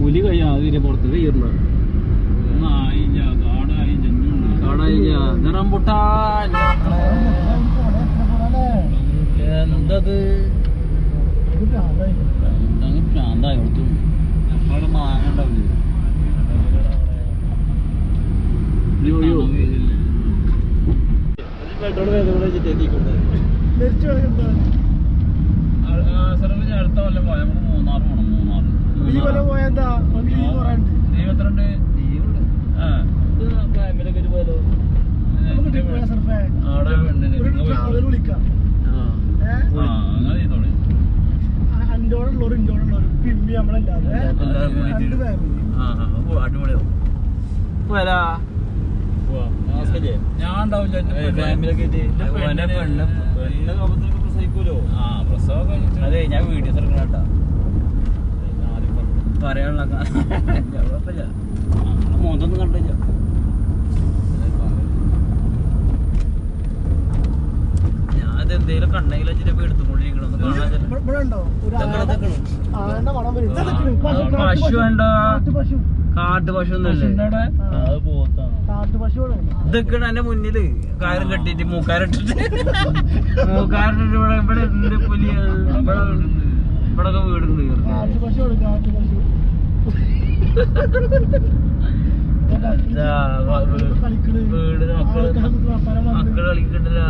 പുലി കൈ അതിന്റെ പുറത്ത് കയറുന്നത്. കാടായില്ല എന്തത് പ്രാന്തായി അടുത്ത കൊല്ലം പോയാൽ മൂന്നാറ് മൂന്നാർ പോയെന്താ ഇരുപത്തിരണ്ട് രണ്ട്. ഫാമിലി അടിപൊളിയാവും ഞാൻ ഉണ്ടാവില്ല ഫാമിലിയൊക്കെ പ്രസവിക്കൂലോ? ആ പ്രസവം അതെ ഞാൻ വീഡിയോസ് എടുക്കണ പറയാനുള്ള കുഴപ്പമില്ല. മോന്തൊന്നും കണ്ടില്ല. ഞാനത് എന്തേലും വെച്ചിട്ട് എടുത്തുകൊണ്ടിരിക്കണം പശു. വേണ്ട. കാട്ടു പശു. ഒന്നല്ലേ അത് പോത്താണ്. എന്റെ മുന്നിൽ കാരം കെട്ടിട്ട് മൂക്കാരിട്ടിട്ട്. മൂക്കാരിട്ടിട്ട് ഇവിടെ ഇവിടെ ഉണ്ട് പുലി ഇവിടെ ഇവിടെ വീടുണ്ട് വീട് മക്കൾ മക്കൾ കളിക്കണ്ടില്ല.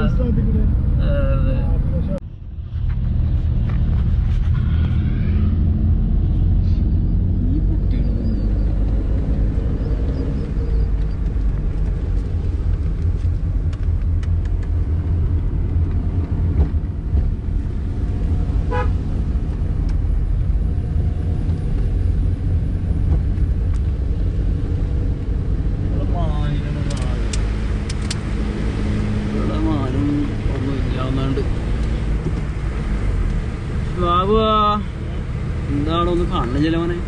ഇല്ലാവുന്നുണ്ട് ബാബു എന്താണ് ഒന്ന് കാണുന്ന ചിലവനെ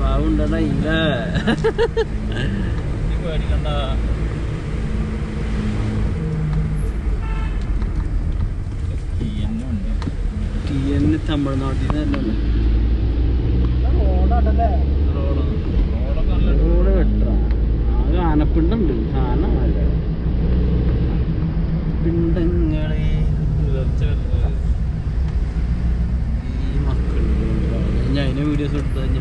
ബാബു ഉണ്ടണ്ട ഇല്ല? ടി എൻ തമിഴ്നാട്ടിൽ നിന്ന് ഇതാ результате